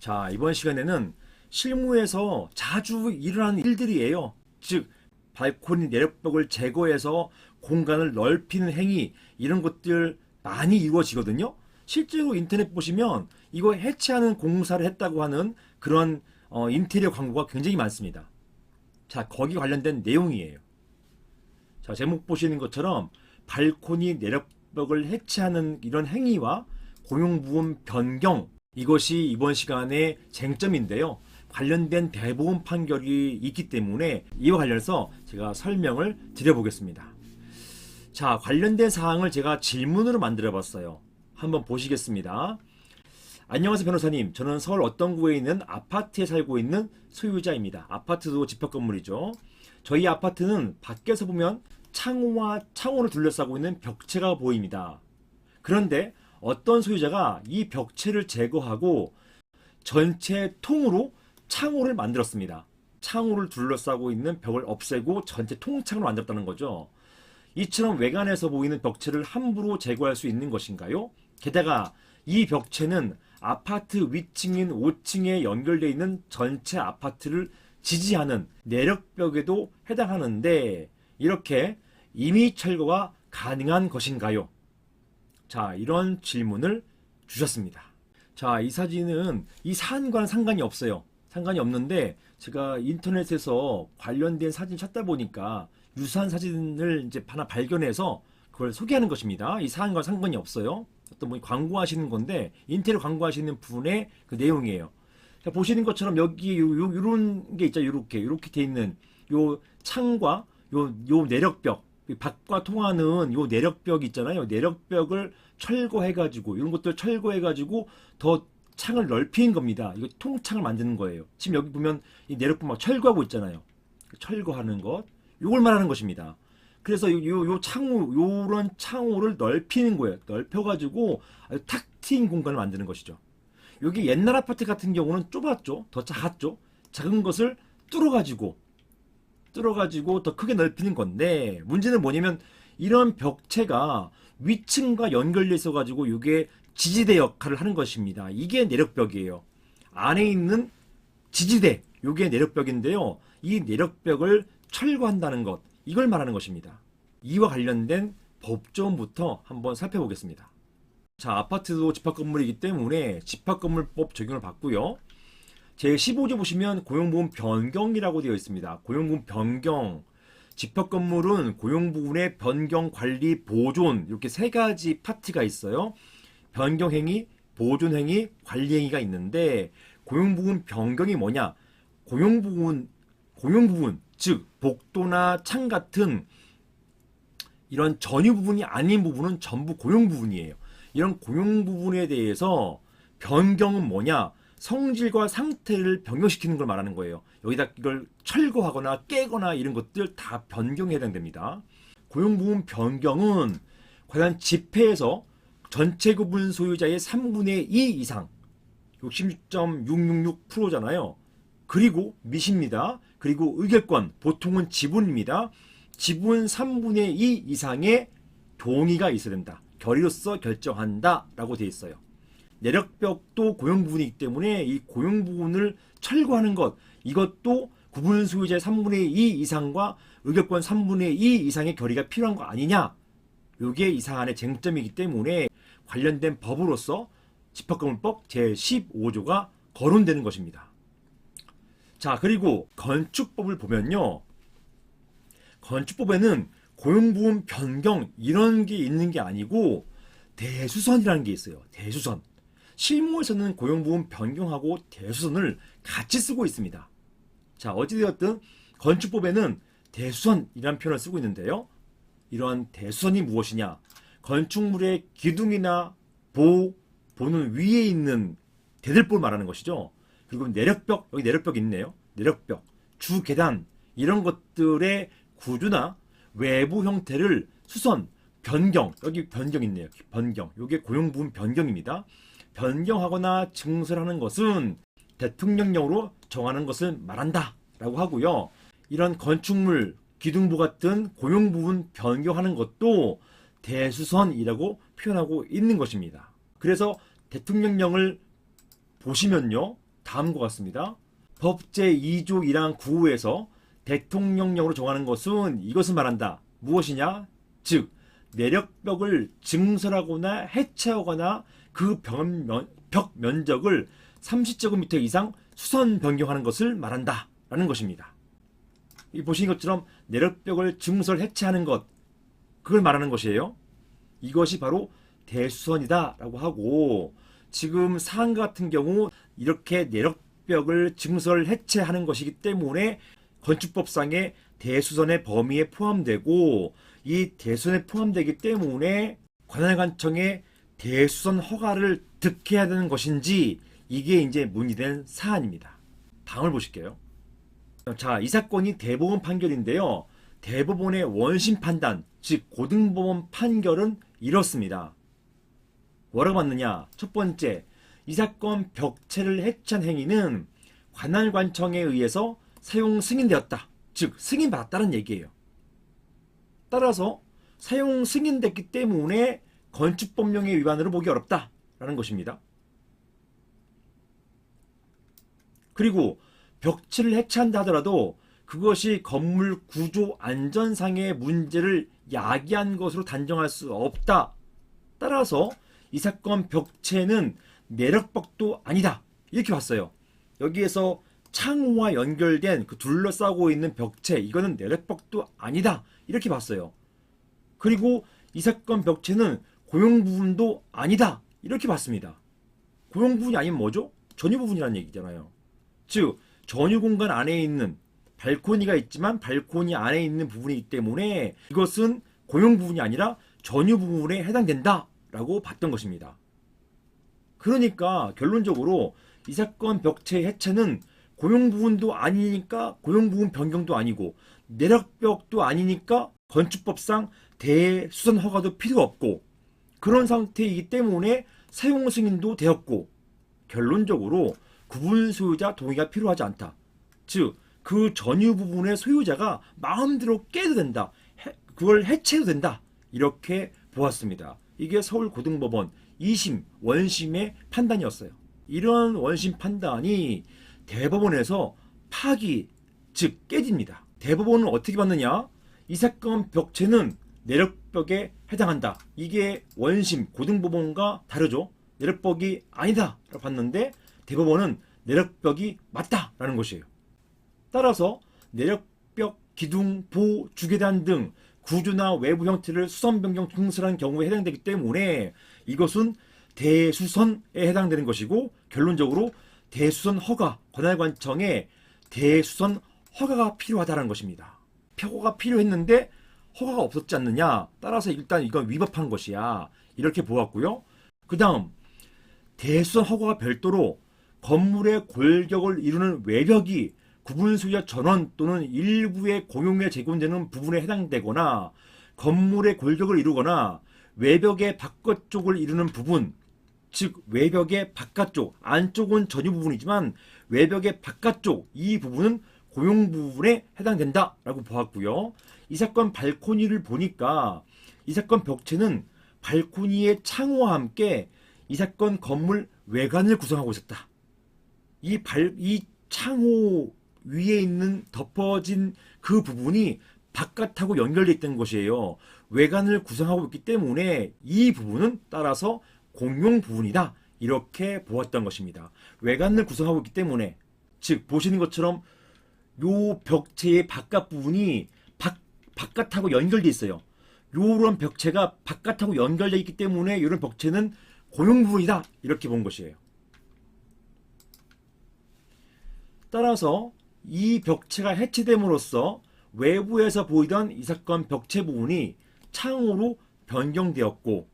자, 이번 시간에는 실무에서 자주 일어나는 일들이에요. 즉, 발코니 내력벽을 제거해서 공간을 넓히는 행위, 이런 것들 많이 이루어지거든요. 실제로 인터넷 보시면 이거 해체하는 공사를 했다고 하는 그런 어, 인테리어 광고가 굉장히 많습니다. 자, 거기 관련된 내용이에요. 자, 제목 보시는 것처럼 발코니 내력벽을 해체하는 이런 행위와 고용부분 변경 이것이 이번 시간의 쟁점인데요. 관련된 대법원 판결이 있기 때문에 이와 관련해서 제가 설명을 드려보겠습니다. 자, 관련된 사항을 제가 질문으로 만들어 봤어요. 한번 보시겠습니다. 안녕하세요, 변호사님. 저는 서울 어떤 구에 있는 아파트에 살고 있는 소유자입니다. 아파트도 집합 건물이죠. 저희 아파트는 밖에서 보면 창호와 창호를 둘러싸고 있는 벽체가 보입니다. 그런데 어떤 소유자가 이 벽체를 제거하고 전체 통으로 창호를 만들었습니다. 창호를 둘러싸고 있는 벽을 없애고 전체 통창으로 만들었다는 거죠. 이처럼 외관에서 보이는 벽체를 함부로 제거할 수 있는 것인가요? 게다가 이 벽체는 아파트 위층인 5층에 연결되어 있는 전체 아파트를 지지하는 내력벽에도 해당하는데 이렇게 임의 철거가 가능한 것인가요? 자, 이런 질문을 주셨습니다. 자, 이 사진은 이 사안과는 상관이 없어요. 상관이 없는데 제가 인터넷에서 관련된 사진 찾다 보니까 유사한 사진을 이제 하나 발견해서 그걸 소개하는 것입니다. 이 사안과 상관이 없어요. 어떤 분이 광고하시는 건데 인테리어 광고하시는 분의 그 내용이에요. 자, 보시는 것처럼 여기 요, 요, 요런 게 있죠. 요렇게 요렇게 돼 있는 요 창과 요, 요 내력벽 이 밖과 통하는 요 내력벽 있잖아요. 내력벽을 철거해가지고 이런 것들 철거해가지고 더 창을 넓히는 겁니다. 이거 통창을 만드는 거예요. 지금 여기 보면 이 내력벽 막 철거하고 있잖아요. 철거하는 것, 요걸 말하는 것입니다. 그래서 요, 요, 요 창호, 요런 창호를 넓히는 거예요. 넓혀가지고 탁 트인 공간을 만드는 것이죠. 여기 옛날 아파트 같은 경우는 좁았죠. 더 작았죠. 작은 것을 뚫어가지고 뚫어가지고 더 크게 넓히는 건데 문제는 뭐냐면 이런 벽체가 위층과 연결돼 있어가지고 이게 지지대 역할을 하는 것입니다. 이게 내력벽이에요. 안에 있는 지지대, 이게 내력벽인데요. 이 내력벽을 철거한다는 것, 이걸 말하는 것입니다. 이와 관련된 법조문부터 한번 살펴보겠습니다. 자, 아파트도 집합건물이기 때문에 집합건물법 적용을 받고요. 제 15조 보시면 고용부분 변경이라고 되어 있습니다. 고용부분 변경. 집합 건물은 고용부분의 변경, 관리, 보존 이렇게 세 가지 파트가 있어요. 변경 행위, 보존 행위, 관리 행위가 있는데 고용부분 변경이 뭐냐? 고용부분, 고용부분 즉 복도나 창 같은 이런 전유 부분이 아닌 부분은 전부 고용 부분이에요. 이런 고용 부분에 대해서 변경은 뭐냐? 성질과 상태를 변경시키는 걸 말하는 거예요. 여기다 이걸 철거하거나 깨거나 이런 것들 다 변경에 해당됩니다. 고용 부분 변경은 과연 집회에서 전체 구분 소유자의 3분의 2 이상 66.666%잖아요. 그리고 미십니다. 그리고 의결권 보통은 지분입니다. 지분 3분의 2 이상의 동의가 있어야 된다. 결의로서 결정한다 라고 되어 있어요. 내력벽도 고용 부분이기 때문에 이 고용 부분을 철거하는 것 이것도 구분 소유자의 3분의 2 이상과 의결권 3분의 2 이상의 결의가 필요한 거 아니냐? 요게 이 사안의 쟁점이기 때문에 관련된 법으로서 집합건물법 제15조가 거론되는 것입니다. 자, 그리고 건축법을 보면요. 건축법에는 고용부분 변경 이런 게 있는 게 아니고 대수선이라는 게 있어요. 대수선. 실무에서는 고용부분 변경하고 대수선을 같이 쓰고 있습니다. 자, 어찌되었든 건축법에는 대수선이라는 표현을 쓰고 있는데요. 이러한 대수선이 무엇이냐? 건축물의 기둥이나 보, 보는 위에 있는 대들보를 말하는 것이죠. 그리고 내력벽, 여기 내력벽 있네요. 내력벽, 주 계단, 이런 것들의 구조나 외부 형태를 수선, 변경, 여기 변경 있네요. 변경. 이게 고용 부분 변경입니다. 변경하거나 증설하는 것은 대통령령으로 정하는 것을 말한다. 라고 하고요. 이런 건축물, 기둥부 같은 고용 부분 변경하는 것도 대수선이라고 표현하고 있는 것입니다. 그래서 대통령령을 보시면요. 다음과 같습니다. 법 제 2조 1항 9호에서 대통령령으로 정하는 것은 이것을 말한다. 무엇이냐? 즉 내력벽을 증설하거나 해체하거나 그 벽, 면, 벽 면적을 30제곱미터 이상 수선 변경하는 것을 말한다. 라는 것입니다. 이 보시는 것처럼 내력벽을 증설 해체하는 것 그걸 말하는 것이에요. 이것이 바로 대수선이다 라고 하고 지금 사항 같은 경우 이렇게 내력벽을 증설 해체하는 것이기 때문에 건축법상의 대수선의 범위에 포함되고 이 대수선에 포함되기 때문에 관할관청의 대수선 허가를 득해야 되는 것인지 이게 이제 문의된 사안입니다. 다음을 보실게요. 자, 이 사건이 대법원 판결인데요. 대법원의 원심 판단, 즉 고등법원 판결은 이렇습니다. 뭐라고 봤느냐? 첫 번째, 이 사건 벽체를 해체한 행위는 관할관청에 의해서 사용 승인되었다. 즉 승인받았다는 얘기예요. 따라서 사용 승인됐기 때문에 건축법령의 위반으로 보기 어렵다라는 것입니다. 그리고 벽체를 해체한다 하더라도 그것이 건물 구조 안전상의 문제를 야기한 것으로 단정할 수 없다. 따라서 이 사건 벽체는 내력벽도 아니다. 이렇게 봤어요. 여기에서 창호와 연결된 그 둘러싸고 있는 벽체 이거는 내력벽도 아니다. 이렇게 봤어요. 그리고 이 사건 벽체는 고용 부분도 아니다. 이렇게 봤습니다. 고용 부분이 아니면 뭐죠? 전유 부분이라는 얘기잖아요. 즉 전유 공간 안에 있는 발코니가 있지만 발코니 안에 있는 부분이기 때문에 이것은 고용 부분이 아니라 전유 부분에 해당된다라고 봤던 것입니다. 그러니까 결론적으로 이 사건 벽체 해체는 고용 부분도 아니니까 고용 부분 변경도 아니고 내력벽도 아니니까 건축법상 대수선 허가도 필요 없고 그런 상태이기 때문에 사용 승인도 되었고 결론적으로 구분 소유자 동의가 필요하지 않다. 즉, 그 전유 부분의 소유자가 마음대로 깨도 된다. 해- 그걸 해체해도 된다. 이렇게 보았습니다. 이게 서울고등법원 2심 원심의 판단이었어요. 이런 원심 판단이 대법원에서 파기, 즉 깨집니다. 대법원은 어떻게 봤느냐? 이 사건 벽체는 내력벽에 해당한다. 이게 원심 고등법원과 다르죠. 내력벽이 아니다 라고 봤는데 대법원은 내력벽이 맞다라는 것이에요. 따라서 내력벽, 기둥, 보, 주계단 등 구조나 외부 형태를 수선 변경 증설한 경우에 해당되기 때문에 이것은 대수선에 해당되는 것이고 결론적으로 대수선 허가 관할관청에 대수선 허가가 필요하다는 것입니다. 허가가 필요했는데 허가가 없었지 않느냐? 따라서 일단 이건 위법한 것이야. 이렇게 보았고요. 그 다음 대수선 허가가 별도로 건물의 골격을 이루는 외벽이 구분 소유자 전원 또는 일부의 공용에 제공되는 부분에 해당되거나 건물의 골격을 이루거나 외벽의 바깥쪽을 이루는 부분 즉 외벽의 바깥쪽 안쪽은 전유 부분이지만 외벽의 바깥쪽 이 부분은 고용 부분에 해당된다라고 보았고요. 이 사건 발코니를 보니까 이 사건 벽체는 발코니의 창호와 함께 이 사건 건물 외관을 구성하고 있었다. 이 발, 이 창호 위에 있는 덮어진 그 부분이 바깥하고 연결되어 있던 것이에요. 외관을 구성하고 있기 때문에 이 부분은 따라서 공용 부분이다. 이렇게 보았던 것입니다. 외관을 구성하고 있기 때문에 즉 보시는 것처럼 요 벽체의 바깥 부분이 바, 바깥하고 연결돼 있어요. 요런 벽체가 바깥하고 연결되어 있기 때문에 이런 벽체는 고용 부분이다. 이렇게 본 것이에요. 따라서 이 벽체가 해체됨으로써 외부에서 보이던 이 사건 벽체 부분이 창으로 변경되었고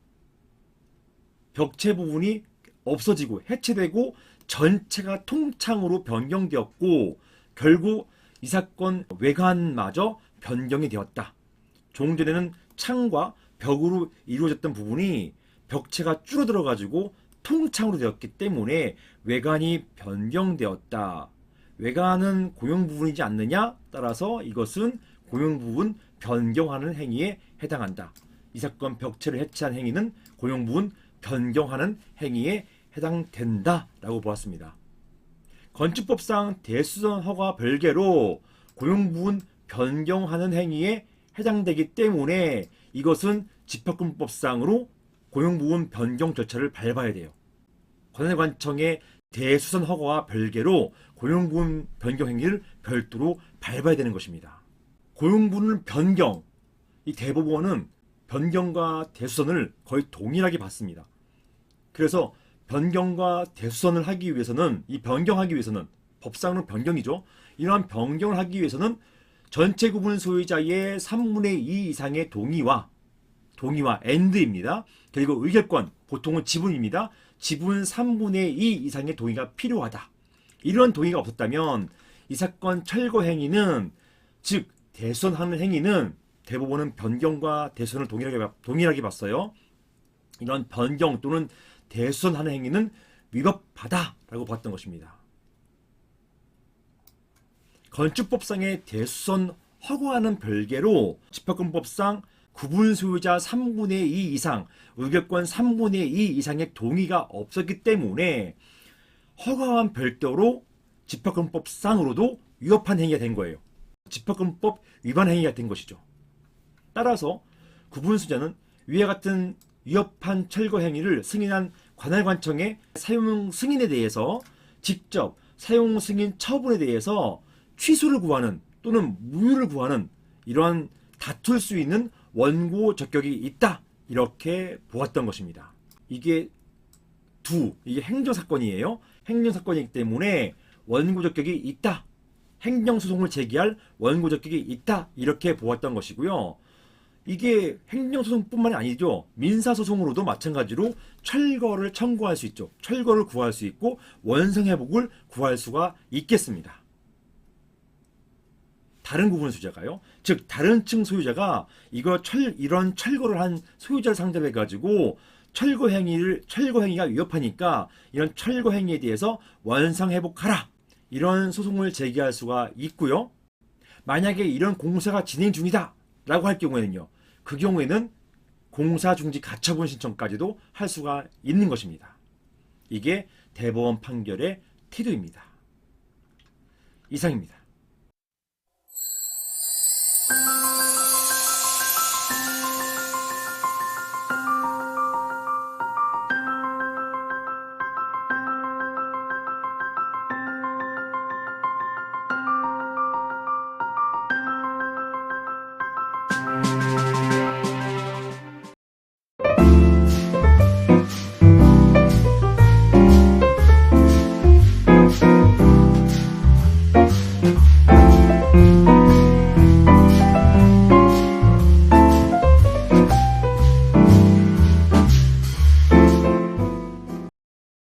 벽체 부분이 없어지고 해체되고 전체가 통창으로 변경되었고 결국 이 사건 외관마저 변경이 되었다. 종전에는 창과 벽으로 이루어졌던 부분이 벽체가 줄어들어 가지고 통창으로 되었기 때문에 외관이 변경되었다. 외관은 고용 부분이지 않느냐? 따라서 이것은 고용 부분 변경하는 행위에 해당한다. 이 사건 벽체를 해체한 행위는 고용 부분 변경하는 행위에 해당된다라고 보았습니다. 건축법상 대수선 허가 별개로 고용 부분 변경하는 행위에 해당되기 때문에 이것은 집합금법상으로 고용부분 변경 절차를 밟아야 돼요. 관할관청의 대수선 허가와 별개로 고용부분 변경 행위를 별도로 밟아야 되는 것입니다. 고용부분 변경, 이 대법원은 변경과 대수선을 거의 동일하게 봤습니다. 그래서 변경과 대수선을 하기 위해서는 이 변경하기 위해서는 법상으로 변경이죠. 이러한 변경을 하기 위해서는 전체 구분 소유자의 3분의 2 이상의 동의와 동의와 엔드입니다. 그리고 의결권 보통은 지분입니다. 지분 3분의 2 이상의 동의가 필요하다. 이런 동의가 없었다면 이 사건 철거 행위는 즉 대수선하는 행위는 대법원은 변경과 대수선을 동일하게 봤- 동일하게 봤어요. 이런 변경 또는 대수선하는 행위는 위법하다라고 봤던 것입니다. 건축법상의 대수선 허가하는 별개로 집합금법상 구분 소유자 3분의 2 이상, 의결권 3분의 2 이상의 동의가 없었기 때문에 허가한 별도로 집합금법상으로도 위법한 행위가 된 거예요. 집합금법 위반 행위가 된 것이죠. 따라서 구분 소유자는 위와 같은 위협한 철거 행위를 승인한 관할관청의 사용 승인에 대해서 직접 사용 승인 처분에 대해서 취소를 구하는 또는 무효를 구하는 이러한 다툴 수 있는 원고 적격이 있다 이렇게 보았던 것입니다. 이게 두 이게 행정 사건이에요. 행정 사건이기 때문에 원고 적격이 있다. 행정 소송을 제기할 원고 적격이 있다 이렇게 보았던 것이고요. 이게 행정소송뿐만이 아니죠. 민사소송으로도 마찬가지로 철거를 청구할 수 있죠. 철거를 구할 수 있고 원상회복을 구할 수가 있겠습니다. 다른 구분 소유자가요. 즉 다른 층 소유자가 이거 철 이런 철거를 한 소유자를 상대로 해 가지고 철거 행위를 철거 행위가 위협하니까 이런 철거 행위에 대해서 원상 회복하라 이런 소송을 제기할 수가 있고요. 만약에 이런 공사가 진행 중이다라고 할 경우에는요. 그 경우에는 공사 중지 가처분 신청까지도 할 수가 있는 것입니다. 이게 대법원 판결의 태도입니다. 이상입니다.